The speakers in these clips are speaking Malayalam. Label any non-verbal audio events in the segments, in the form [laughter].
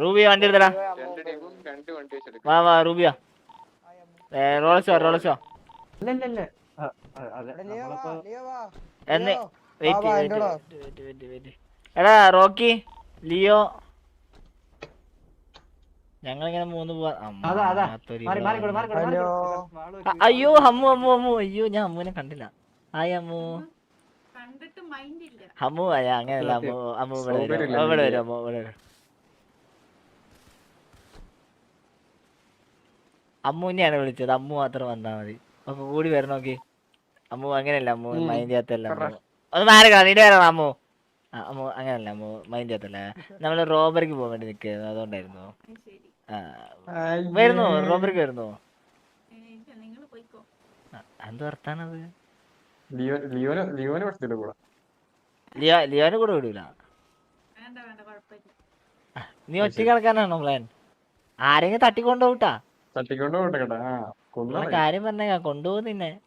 റൂബി വണ്ടി എടുത്തടാ. വാ വാ റൂബിയ. വെയിറ്റ് വെയിറ്റ് എടാ റോക്കി ലിയോ. ഞങ്ങളിങ്ങനെ മൂന്ന് പോവാ. അയ്യോ അമ്മു അമ്മു അമ്മു അയ്യോ ഞാൻ അമ്മുവിനെ കണ്ടില്ല. ഹായ് അമ്മു കണ്ടിട്ട് മൈൻഡ് ഇല്ല. അമ്മു അയ്യ അങ്ങനെയല്ല അമ്മു അമ്മു ഇവിടെ വരും അമ്മു ഇവിടെ വരും അമ്മു ഇവിടെ വരും. അമ്മുവിനെയാണ് വിളിച്ചത്. അമ്മു മാത്രം വന്നാ മതി. അപ്പൊ കൂടി വരണോക്കി അമ്മു അങ്ങനെയല്ല അമ്മു. മൈൻഡ് ചെയ്യാത്തല്ല അത് ഒന്ന് മാറി കാണാം. നിന്റെ പേരാണോ അമ്മു? അമ്മു അങ്ങനല്ല അമ്മു മൈൻഡ് ചെയ്യാത്തല്ല നമ്മൾ റോബറിക്ക് പോകാൻ വേണ്ടി നിക്കുന്നു അതുകൊണ്ടായിരുന്നു. വരുന്നു ശരി ആ, വരുന്നോ? റോബറിക്ക് വരുന്നു? നിങ്ങൾ പോയിക്കോ. ആ, എന്ത് വർത്താനത്? ലിയോ ലിയോന് കൂടെ? ലിയോ ലിയോനെ കൂടെ വിടൂല. നീ ഒറ്റ കിടക്കാനാണോ പ്ലാൻ ആരെങ്കിലും തട്ടിക്കൊണ്ടുപോട്ടാ തട്ടിക്കൊണ്ട് പോട്ടെ കേട്ടാ ആ കാര്യം പറഞ്ഞ കൊണ്ടുപോകും നിന്നെ.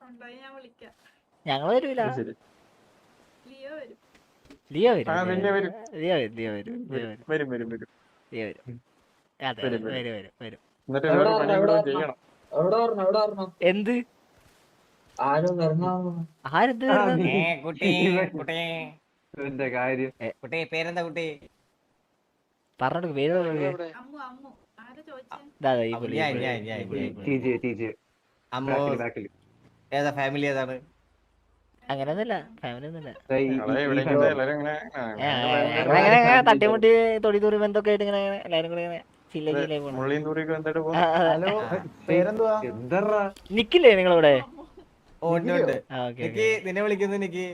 കൊണ്ടുപോയി ഞാൻ വിളിക്കാം. ഞങ്ങൾ വരൂല ലിയോ വരും. ലിയോ വരും. ആ, ലിയോ വരും. ലിയോ വരും വരും വരും. വരും വരും വരും. ലിയോ വരും. അതെ വരും, വരും. വരും. വരും വരും. എവിടെ എവിടെ ചെയ്യണം. എവിടെ പറഞ്ഞു എവിടെ പറഞ്ഞു എന്ത്? ആരും വരണോ? ആരെന്ത് ആ, വരുന്നത്? നീ- ഏ, കുട്ടി കുട്ടി. ഇതിന്റെ കാര്യം. കുട്ടി പേരെന്താ കുട്ടി? പറഞ്ഞോട് പേര് പറഞ്ഞോട് ഏതാ ഫാമിലി ഏതാണ്? അങ്ങനെയൊന്നുമില്ല ഫാമിലി ഒന്നുമില്ല. തട്ടിമുട്ടി തൊടി തൂറി ബന്ധമൊക്കെ ആയിട്ട് ഇങ്ങനെ എല്ലാരും കൂടെ നിക്കില്ലേ നിങ്ങളിവിടെ? നിന്നെ വിളിക്കുന്നു നിക്ക്.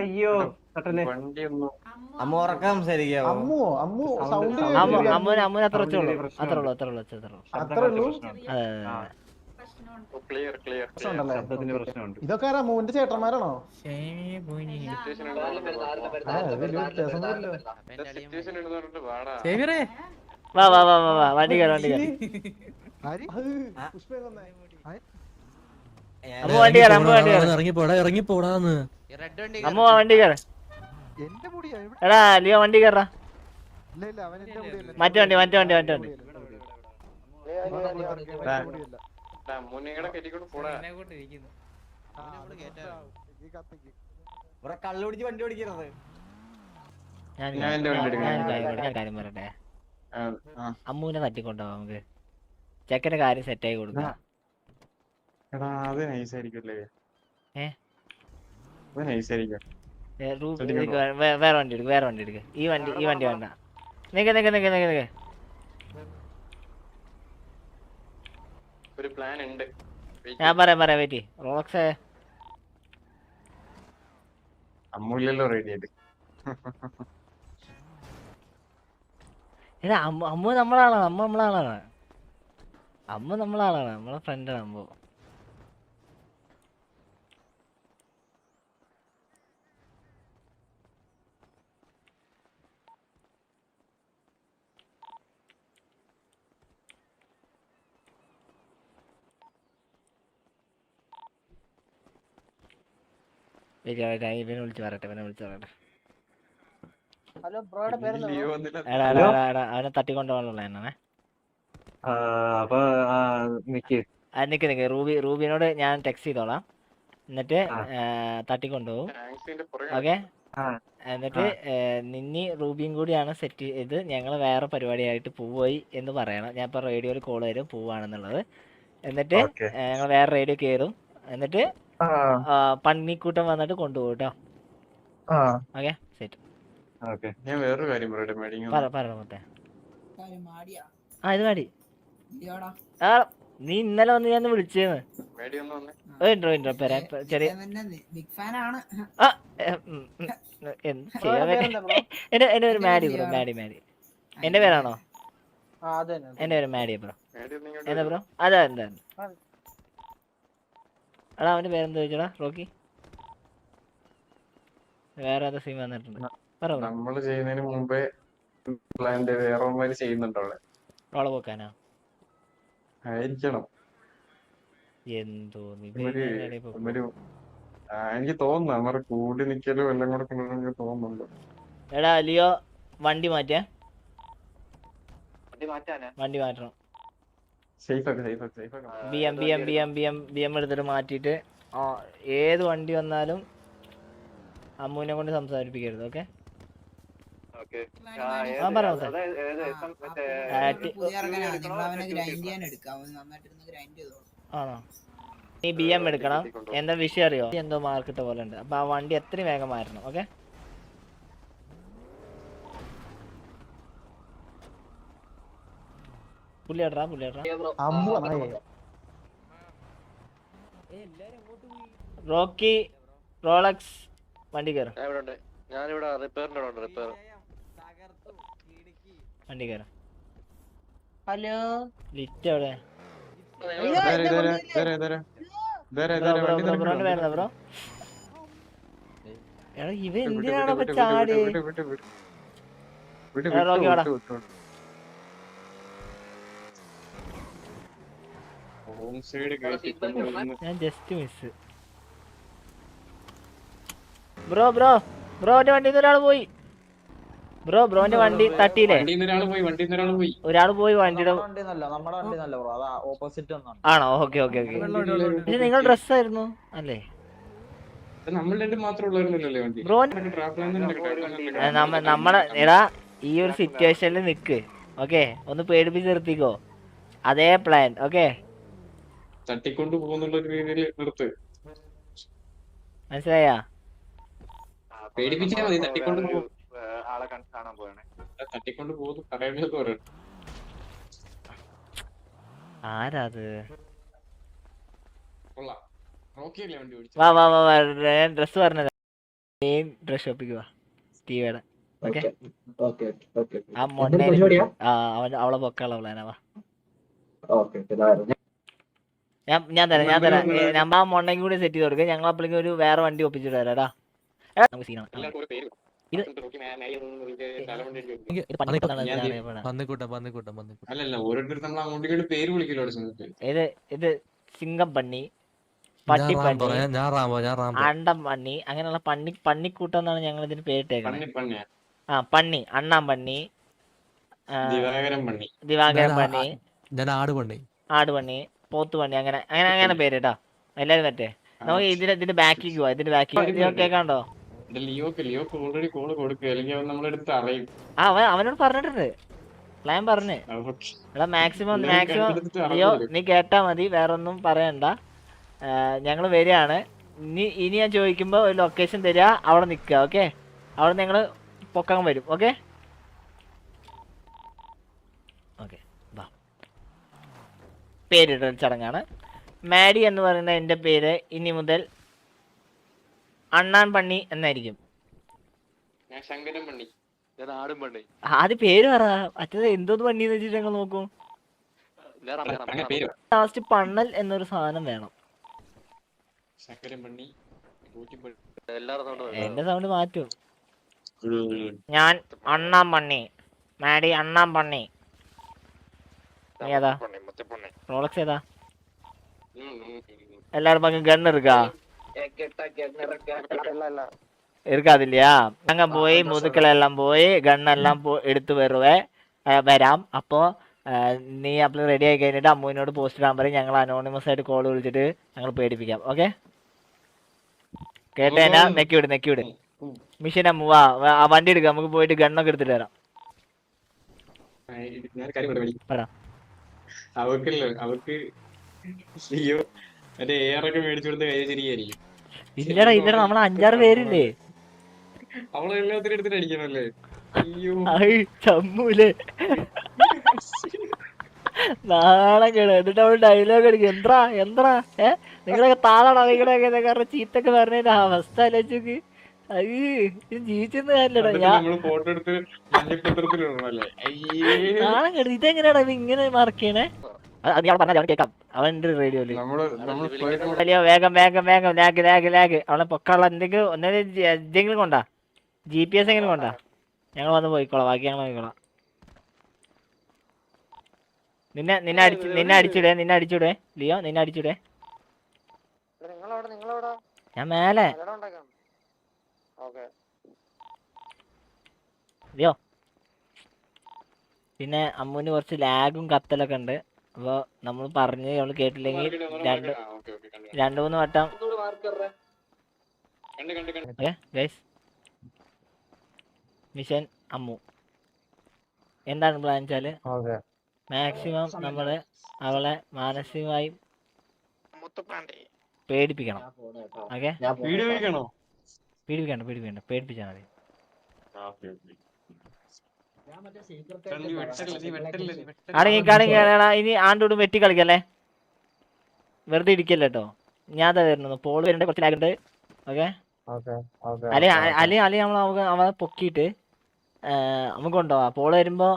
അയ്യോ അമ്മു ഉറക്കം അമ്മു സൗണ്ട് sound അമ്മ ശരിയാ. അമ്മൂന് അമ്മൂന് അത്ര പ്രശ്നമുണ്ട്. അത്ര ഉള്ളൂ അത്ര ഉള്ളൂ അത്ര ഉള്ളൂ. അത്ര ഉള്ളൂ? ഇതൊക്കെ ആരാ ചേട്ടന്മാരാണോ? എല്ലാ വാ വാ വാ വാ വാ വണ്ടി കയറി വണ്ടി കയറി. പുഷ്പേ കൊന്നേ അമ്മ വണ്ടി കയറി അമ്മ വണ്ടി കയറി. ഇറങ്ങിപ്പോടാ ഇറങ്ങിപ്പോടാന്ന് അമ്മ വാ, വണ്ടി കയറി. മുടിയാ എടാ ലിയോ വണ്ടി കയറാ. ഇല്ല ഇല്ല അവൻ എന്റെ മുടിയല്ല. മറ്റേ വണ്ടി മറ്റേ വണ്ടി മറ്റേ വണ്ടി. പിടിച്ച് വണ്ടി ഓടിക്കരുത്. ഞാൻ ഞാൻ എന്റെ വണ്ടി എടുക്കാം. ഞാൻ കാര്യം പറയട്ടെ, അമ്മൂനെ തട്ടിക്കൊണ്ടുപോവാം നമുക്ക്? ചെക്കന്റെ കാര്യം സെറ്റ് ആയി കൊടുക്കാം. എടാ അത് തട്ടിക്കൊണ്ടു വേ- വേ- വേറെ വണ്ടി എടുക്ക് വേറെ വണ്ടി എടുക്ക്. ഈ വണ്ടി ഈ വണ്ടി വേണ്ട. നിക്ക് നിക്ക് നിക്ക് നിക്ക് നിക്ക്. ഒരു പ്ലാൻ ഉണ്ട്. ഞാൻ പറയാം പറയാം വെയിറ്റ് റോക്സേ. അമ്മൂല്ലല്ലോ റെഡി ആയിട്ട്. [laughs] എടാ അമ്മ അമ്മ നമ്മളാളാണ് അമ്മ നമ്മളാളാണ്. അമ്മ നമ്മളാളാണ് നമ്മളെ ഫ്രണ്ടാണ് അമ്മ. ഇവനെ വിളിച്ച് പറയട്ടെ ഇവനെ വിളിച്ച് പറയട്ടെ ഹലോ ബ്രോയുടെ പേരെന്താ ലിയോ വന്നില്ല എടാ എടാ എടാ, എടാ അവനെ പേര് എന്നാണേ ആ, അപ്പൊ ആ, നിക്ക്. ആ നിക്ക് റൂബി റൂബിനോട് ഞാൻ ടെക്സ്റ്റ് ചെയ്തോളാം. എന്നിട്ട് തട്ടിക്കൊണ്ടുപോകും. ഓക്കെ? എന്നിട്ട് നിന്നി റൂബിയും കൂടിയാണ് സെറ്റ് ചെയ്ത് ഞങ്ങൾ വേറെ പരിപാടിയായിട്ട് പോയി എന്ന് പറയണം. ഞാൻ ഇപ്പൊ റേഡിയോയിൽ കോൾ വരും പോവാണെന്നുള്ളത്. എന്നിട്ട് ഞങ്ങൾ വേറെ റേഡിയോ കയറും എന്നിട്ട് പന്നിക്കൂട്ടം വന്നിട്ട് കൊണ്ടുപോകും കേട്ടോ ഓക്കെ? ഞാൻ വേറൊരു കാര്യം പറയട്ടെ മേടിങ്ങ പറ പറ മൊത്തേ ആ ഇത് മതി ആ നീ ഇന്നലെ വന്ന് ഞാൻ വിളിച്ചേന്ന്. പെരാ ചെറിയ എന്ത് ചെയ്യാൻ എന്റെ എന്റെ പേര് മാഡി ബ്രോ മാഡി. മാഡി എന്റെ പേരാണോ? എന്റെ പേര് മാഡി ബ്രോ. എന്താ ബ്രോ? അതാ എന്താ. എടാ അവന്റെ പേരെന്താ ചോദിച്ചടാ റോക്കി? വേറെ ഏതാ സീൻ വന്നിട്ടുണ്ട്. നമ്മൾ ചെയ്യുന്നതിന് മുമ്പേ പ്ലാന്റ് വേറെ ചെയ്യുന്നുണ്ടോ അവിടെ പോക്കാനാ? ആയിരിക്കണം. എന്തോ എനിക്ക് തോന്നുന്നു അവന്മാരെ കൂടി നിക്കലും എല്ലാം കൂടെ എനിക്ക് തോന്നുന്നുണ്ട്. എടാ അലിയോ വണ്ടി മാറ്റേ. വണ്ടി മാറ്റാനാ? വണ്ടി മാറ്റണം. B M B M B M B M B M എടുത്തിട്ട് മാറ്റിയിട്ട് ഏത് വണ്ടി വന്നാലും അമ്മുവിനെ കൊണ്ട് സംസാരിപ്പിക്കരുത് ഓക്കെ? ആണോ? നീ ബി എം എടുക്കണം. എന്താ വിഷയം അറിയോ? എന്തോ മാർക്കിട്ട പോലെ ഉണ്ട്. അപ്പൊ ആ വണ്ടി എത്രയും വേഗം മാറണം ഓക്കെ? പുള്ളിയാടാ പുള്ളിയാടാ റോക്കി റോളക്സ് വണ്ടി കയറും ഞാനിവിടെ റിപ്പയറിന്റെ റിപ്പയർ വണ്ടി കയറും ഹലോ ലിറ്റ് അവിടെ ബ്രോ ബ്രോ വണ്ടി ബ്രോ ബ്രോ? എടാ ഇവ എന്തിനാണ് അപ്പൊ ചാടി? ഞാൻ ജസ്റ്റ് മിസ് ബ്രോ ബ്രോ ബ്രോന്റെ വണ്ടിയിൽ ഒരാൾ പോയി. ബ്രോ ബ്രോന്റെ വണ്ടി തട്ടിയില്ലേ? ഒരാൾ പോയി വണ്ടിയുടെ വണ്ടി നല്ല നമ്മുടെ വണ്ടി നല്ല ബ്രോ അതാ ഓപ്പോസിറ്റ് ഒന്നാണ്. ആണോ? Okay okay okay. പക്ഷെ നിങ്ങൾ ഡ്രസ് ആയിരുന്നു അല്ലേ? നമ്മളെ എടാ ഈ ഒരു സിറ്റുവേഷനിൽ നിക്ക് ഓക്കെ? ഒന്ന് പേടിപ്പിച്ച് നിർത്തിക്കോ. അതേ പ്ലാൻ ഓക്കെ? തട്ടിക്കൊണ്ട് പോകുന്നുള്ള ഒരു രീതിയിൽ നിർത്ത്. മനസ്സിലായാ? പേടിപ്പിച്ചാ മതി തട്ടിക്കൊണ്ട് പോകും. ആളെ കാണാൻ പോവാണ്. തട്ടിക്കൊണ്ട് പോകുന്നു പറയുന്നത് പറയണം ആരാത്? കൊള്ളാം. നോക്കിയല്ലേ വണ്ടി ഓടിച്ചു വാ വാ വാ വാ ഞാൻ ഡ്രസ് പറഞ്ഞത്. മെയിൻ ഡ്രസ് ഷോപ്പിക്ക് വാ സ്റ്റീവയുടെ. ഓക്കെ ഓക്കെ ഓക്കെ ആ മൊണ്ണ പരിപാടിയാ ആ അവൻ അവളെ പൊക്കാളെ പ്ലാനാ വാ. ഞാൻ ഞാൻ തരാം ഞാൻ തരാം. ഞാൻ ആ മൊണ്ണയും കൂടി സെറ്റ് ചെയ്ത് കൊടുക്കുക ഞങ്ങൾ അപ്പോഴേക്കും ഒരു വേറെ വണ്ടി ഒപ്പിച്ചിട്ട് തരാം എടാ, നമുക്ക് സീനാണ് ഇത് സിംഗം അണ്ടം അങ്ങനെയുള്ള പന്നി പണ്ണിക്കൂട്ടം എന്നാണ് ഞങ്ങൾ ഇതിന് പേരിട്ടേക്കുന്നത് പണ്ണി ആ പണ്ണി അണ്ണാൻ പണ്ണി ദിവാകരൻ പണ്ണി ദിവാകരൻ ഞാൻ ആട് പണ്ണി ആട് പണ്ണി പോത്ത് പണ്ണി അങ്ങനെ അങ്ങനെ അങ്ങനെ പേര് കേട്ടോ. എല്ലാരും പറ്റേ നമുക്ക് ഇതിന്റെ ഇതിന്റെ ബാക്കിക്ക് പോവാ ഇതിന്റെ ബാക്കി കേൾക്കാണ്ടോ ലിയോക്ക് ലിയോക്ക് ഓൾറെഡി കോൾ കൊടുക്കുക അല്ലെങ്കിൽ അവൻ നമ്മളെടുത്ത് അറിയും. ആ അവൻ അവനോട് പറഞ്ഞിട്ടുണ്ട്. പ്ലാൻ പറഞ്ഞു. എടാ മാക്സിമം മാക്സിമം ലിയോ നീ കേട്ടാ മതി വേറെ ഒന്നും പറയണ്ട ഞങ്ങൾ വരികയാണ്. ഇനി ഇനി ഞാൻ ചോദിക്കുമ്പോൾ ഒരു ലൊക്കേഷൻ തരിക അവിടെ നിൽക്കുക ഓക്കെ അവിടെ ഞങ്ങൾ പൊക്കാൻ വരും ഓക്കെ ഓക്കെ വാ പേരിടൽ ചടങ്ങാണ്. മാഡി എന്ന് പറയുന്ന എന്റെ പേര് ഇനി മുതൽ അണ്ണാൻ പണ്ണി എന്നായിരിക്കും. അത് പേര് പറ. മറ്റേത് എന്തോന്ന് പണ്ണി എന്ന് വെച്ചിട്ട് ഞങ്ങൾ നോക്കൂ. ലാസ്റ്റ് പണ്ണൽ എന്നൊരു സാധനം വേണം. എന്റെ സൗണ്ട് മാറ്റൂ. ഞാൻ അണ്ണാൻ പണ്ണി. മാഡി അണ്ണാൻ പണ്ണി. ഏതാ? റോളക്സ് ഏതാ? എല്ലാരും പങ്കും ഗണ്ണെടുക്കാ இருக்காது இல்லையா அங்க போய் முதுக்கில் எல்லாம் போய் கன் எல்லாம் போ എടുത്ത് വരുവേ വരാം അപ്പോ നീ അപ്പോൾ റെഡി ആയി കഴിഞ്ഞിട്ട് അമ്മുവിനോട് പോസ്റ്റ് ഇടാൻ പറയും ഞങ്ങൾ അനോണിമസ് ആയിട്ട് കോൾ വിളിച്ചിട്ട് ഞങ്ങൾ പേടിപ്പിക്കാം ഓക്കെ കേട്ടേനാ നെക്കി വിട് നെക്കി വിട് മിഷൻ അമ്മു വാ വാ, ആ വണ്ടി എടുക്കാം നമുക്ക് പോയിട്ട് ഗണ്ണൊക്കെ എടുത്തിട്ട് വരാം ഞാൻ കാര്യം പറയാം വിളി. പറ. അവർക്കല്ലോ അവർക്ക് ലിയോ മറ്റേ എ ഒക്കെ മേടിച്ചു കൊടുത്ത കൈ ശരിയായിരിക്കും. ഇല്ലടാ ഇല്ലടാ നമ്മൾ അഞ്ചാറ് പേരില്ലേ? അവളെ എല്ലാത്തിനും എടുത്തിട്ട് അടിക്കണല്ലേ? അയ്യോ. ചമ്മൂലേ. നാളെ കേട് എന്നിട്ട് അവൾ ഡയലോഗ് അടിക്കും എന്താ എന്താ ഏ? നിങ്ങളൊക്കെ താളാണോ? നിങ്ങളൊക്കെ കാരണം ചീത്തൊക്കെ പറഞ്ഞതിന്റെ അവസ്ഥ ആലോചിക്ക് ജീവിച്ചെന്ന് ഞാൻ കേട് ഇതെങ്ങനെയാടാ ഇത് ഇങ്ങനെ മാർക്ക് ചെയ്യണേ? ഞാൻ പറഞ്ഞാൽ അവൻ കേൾക്കാം. അവന്റെ റേഡിയോയിൽ വലിയ വേഗം വേഗം വേഗം ലാഗ് ലാഗ് ലാഗ് അവളെ പൊക്കാനുള്ള എന്തെങ്കിലും ഒന്നേ എന്തെങ്കിലും കൊണ്ടാ. ജി പി എസ് എങ്കിലും കൊണ്ടാ. ഞങ്ങൾ വന്ന് പോയിക്കോളാം. ബാക്കി ഞങ്ങൾ പോയിക്കോളാം. നിന്നെ നിന്നെ അടിച്ച് നിന്നെ അടിച്ചിടേ നിന്നെ അടിച്ചിടേ. ലിയോ നിന്നെ അടിച്ചിടേ. ഞാൻ മേലെ. ലിയോ. പിന്നെ അമ്മുവിന് കുറച്ച് ലാഗും കത്തലൊക്കെ ഉണ്ട്. അപ്പൊ നമ്മൾ പറഞ്ഞു നമ്മൾ കേട്ടില്ലെങ്കിൽ രണ്ട് രണ്ടു മൂന്ന് വട്ടം. മിഷൻ അമ്മു. എന്താണ് പ്ലാൻ വെച്ചാൽ? മാക്സിമം നമ്മൾ അവളെ മാനസികമായി പേടിപ്പിക്കണം. ഓക്കെ? പേടിപ്പിക്കണം പേടിപ്പിക്കണം പേടിപ്പിക്കണം പേടിപ്പിച്ചാൽ മതി. അടങ്ങിക്കടങ്ങിടാ ഇനി ആണ്ടോടും വെട്ടി കളിക്കല്ലേ? വെറുതെ ഇരിക്കല്ലേ കേട്ടോ ഞാൻ അതാ വരുന്നത്. പോൾ വരേണ്ട കുറച്ച് ലാഗുണ്ട് ഓക്കെ? അല്ലെ അല്ലെ അല്ലെ നമ്മൾ നമുക്ക് അവ പൊക്കിയിട്ട് നമുക്ക് കൊണ്ടുപോവാ. പോൾ വരുമ്പോ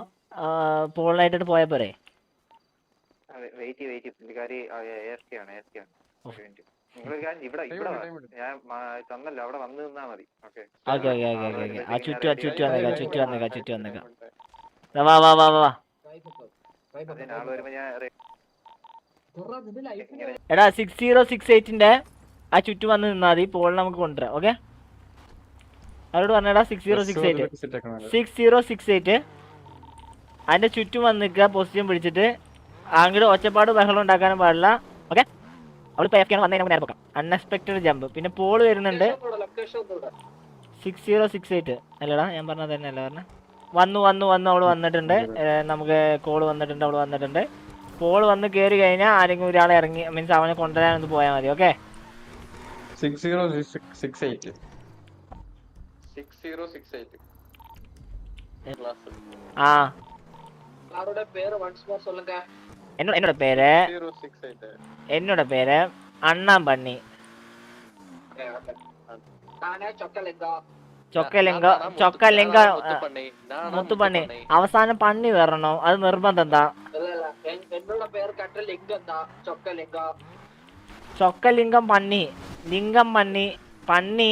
പോളിനായിട്ട് പോയാ പോരെ? വെയിറ്റ് വെയിറ്റ് പുള്ളിക്കാരി ആണ് ആണ്. ഇവിടെ. ഞാൻ തന്നല്ലോ അവിടെ വന്ന് നിന്നാ മതി. Okay? Okay okay okay okay. Okay ആ ചുറ്റു ആ ചുറ്റു വന്നേക്കാം ചുറ്റു വന്നേക്കാം ചുറ്റു വന്നേക്കാം വന്നേക്കാം വാ വാ വാ വാ വാ. അതിന് ആൾ വരുമ്പോ ഞാൻ എടാ സിക്സ് സീറോ സിക്സ് എയ്റ്റിന്റെ ആ ചുറ്റു വന്ന് നിന്നാ മതി പോളിനെ നമുക്ക് കൊണ്ടുവരാം ഓക്കെ? അവരോട് പറഞ്ഞടാ six zero six eight six zero six eight അതിന്റെ ചുറ്റും വന്ന് നിൽക്കുക പൊസിഷൻ പിടിച്ചിട്ട്. അങ്ങോട്ട് ഒച്ചപ്പാട് ബഹളം ഉണ്ടാക്കാനും പാടില്ല ഓക്കെ? അവൾ പേക്കാണ് വന്നതിന് നമുക്ക് നേരെ പോക്കാം. അൺഎക്സ്പെക്ടഡ് ജമ്പ് പിന്നെ പോൾ വരുന്നുണ്ട്. സിക്സ് സീറോ സിക്സ് എയ്റ്റ് അല്ലടാ ഞാൻ പറഞ്ഞത് തന്നെ അല്ല പറഞ്ഞ. വന്നു വന്നു വന്നു അവൾ വന്നിട്ടുണ്ട്. നമുക്ക് കോൾ വന്നിട്ടുണ്ട് അവൾ വന്നിട്ടുണ്ട്. പോൾ വന്ന് കയറി കഴിഞ്ഞാൽ ആരെങ്കിലും ഒരാളെ ഇറങ്ങി മീൻസ് അവനെ കൊണ്ടുവരാനൊന്ന് പോയാൽ മതി okay six zero six eight six zero six eight ആ. എന്നോட പേര് സീറോ സിക്സ് എയ്റ്റ് എന്നോட പേര്? അണ്ണാൻ പണ്ണി ചൊക്കലിംഗ. ചൊക്കലിംഗ മുത്തുപണ്ണി അവസാനം പണ്ണി വരണോ? അത് നിർബന്ധം എന്താ? ചൊക്കലിംഗം. പണ്ണി ലിംഗം പണ്ണി പണ്ണി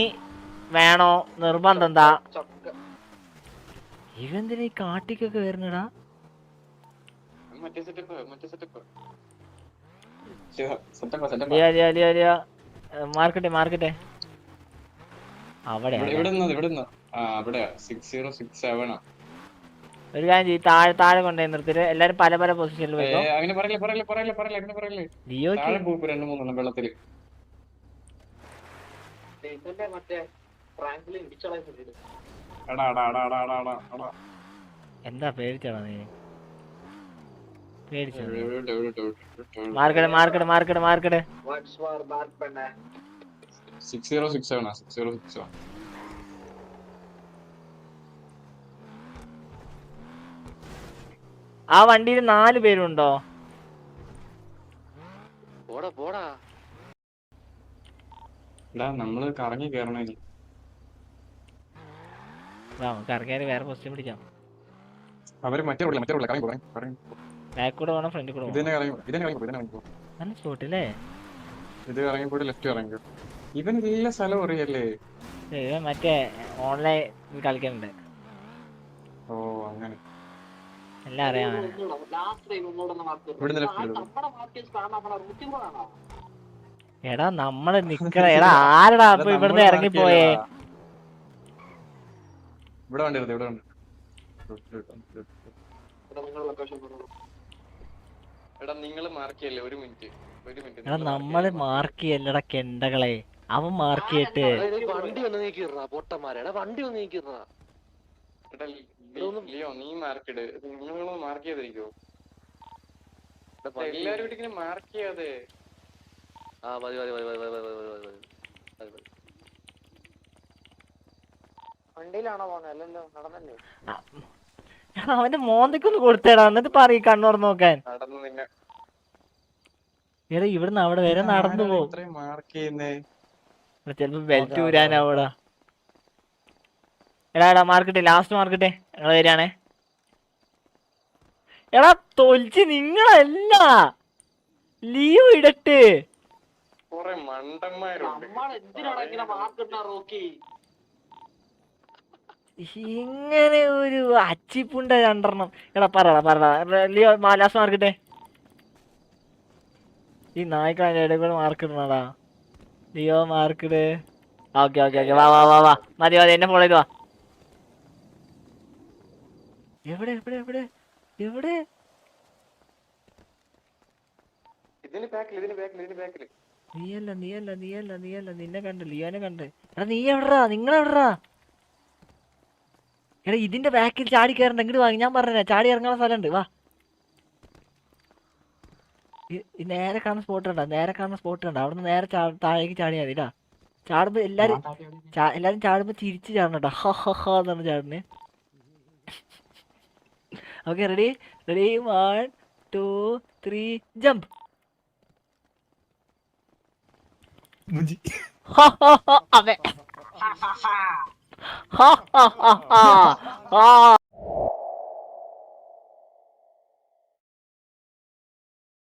വേണോ? നിർബന്ധം എന്താ? ഇവന്തിനാ കാട്ടിക്കൊക്കെ വരുന്നടാ? മറ്റേ സെറ്റപ്പ് മറ്റേ മാർക്കട്ടെ മാർക്കട്ടെ അവിടെ ഒരു കാര്യം താഴെ താഴെ കൊണ്ടേ നിർത്തിട്ട് എല്ലാരും പല പല പൊസിഷനിൽ എന്താ പേടിച്ചാണോ നീ? മാർക്കട് മാർക്കട് മാർക്കട് മാർക്കട്. 6067 ആ വണ്ടിയിൽ നാല് പേരുണ്ടോ? പോടാ നമ്മൾ കറങ്ങി കേറണ നമുക്ക് വേറെ പോസ്റ്റ് പിടിക്കാം. അവർ മറ്റേ മറ്റേ റോഡില്ല കറങ്ങി ബാക്ക് കൂടെ പോണം ഫ്രണ്ട് കൂടെ ഇതിനെ ഇറങ്ങി ഇതിനെ ഇറങ്ങി ഇതിനെ ഇറങ്ങി നല്ല ഷോട്ട് അല്ലേ ഇത് ഇറങ്ങി കൂടി ലെഫ്റ്റ് ഇറങ്ങി ഇവൻ എല്ലാ സ്ഥലം അറിയല്ലേ? ഇവൻ മറ്റേ ഓൺലൈൻ കളിക്കുന്നുണ്ട് ഓ അങ്ങനെ. എല്ലാം അറിയാം എടാ നമ്മൾ നിക്കണ എടാ ആരടാ അപ്പൊ ഇവിടുന്ന് ഇറങ്ങി പോയേ? ഇവിടെ വേണ്ടി ഇവിടെ വേണ്ടി എടാ നിങ്ങൾ മാർക്ക് ചെയ്യല്ലേ? ഒരു മിനിറ്റ് ഒരു മിനിറ്റ് എടാ നമ്മൾ മാർക്ക് ചെയ്യല്ലടാ കെണ്ടകളെ. അവൻ മാർക്ക് ചെയ്തിട്ട്. വണ്ടി ഒന്ന് നീക്കിടാ പൊട്ടന്മാരെ. എടാ വണ്ടി ഒന്ന് നീക്കിടാ എടാ, ലിയോ നീ മാർക്ക് ഇട്. നിങ്ങളൊന്ന് മാർക്ക് ചെയ്തിരിക്കോ എല്ലാരും ഇവിടെ ഇങ്ങനെ മാർക്ക് ചെയ്യാതെ. ആ മതി മതി മതി മതി മതി മതി മതി മതി. വണ്ടിയിലാണോ പോകുന്നത് അല്ലല്ലോ നടന്നല്ലേ? അവന്റെ മോന്തയ്ക്കൊന്ന് കൊടുത്തേടാ. എന്നിട്ട് പറയും കണ്ണുറന്ന് നോക്കാൻ. നടന്ന് നിന്നെ. എടാ ഇവിടുന്ന് അവിടെ വരെ നടന്നു പോകും. ചെലപ്പോ മാർക്ക് ചെയ്യുന്നേ? ചിലപ്പോ ബെൽറ്റ് ഊരാനാവൂടാ. എടാ എടാ മാർക്കട്ടെ ലാസ്റ്റ് മാർക്കട്ടെ ഞങ്ങൾ വരികയാണേ എടാ തൊലിച്ച് നിങ്ങളല്ല. ലീവ് ഇടട്ട്. കൊറേ മണ്ടന്മാരുണ്ട്. ഇങ്ങനെ ഒരു അച്ചിപ്പുണ്ട രണ്ടെണ്ണം. എടാ പറടാ പറടാ. ലിയോ ലാസ്റ്റ് മാർക്കിട്ടെ ഈ നായ്ക്കളെ ഇടയിൽ കൂടെ മാർക്ക് ഇടണടാ ലിയോ മാർക്കിട് ഓക്കെ ഓക്കെ ഓക്കെ വാ വാ വാ വാ. മതി മതി എന്നെ ഫോളോ ചെയ്ത് വാ. എവിടെ എവിടെ എവിടെ? എവിടെ? നീയല്ല നീയല്ല നീയല്ല നീയല്ല. നിന്നെ കണ്ട് ലിയോനെ കണ്ട്. എടാ നീ എവിടാ നിങ്ങളെവിടാ എടാ ഇതിന്റെ ബാക്കിൽ ചാടി കയറണ്ട ഇങ്ങോട്ട് വാ ഞാൻ പറഞ്ഞ ചാടി ഇറങ്ങുന്ന സ്ഥലമുണ്ട് വാ. നേരെ കാണുന്ന സ്പോട്ട് ഉണ്ടോ നേരെ കാണുന്ന സ്പോട്ട് ഉണ്ടോ അവിടുന്ന് നേരെ താഴേക്ക് ചാടിയാ മതി ചാടുമ്പോ എല്ലാരും എല്ലാരും ചാടുമ്പോ തിരിച്ചു ചാടണം കേട്ടോ ഹ ഹ ഹ എന്നാണ് ചാടുന്നത് okay ready ready one two three jump 哈哈哈哈哈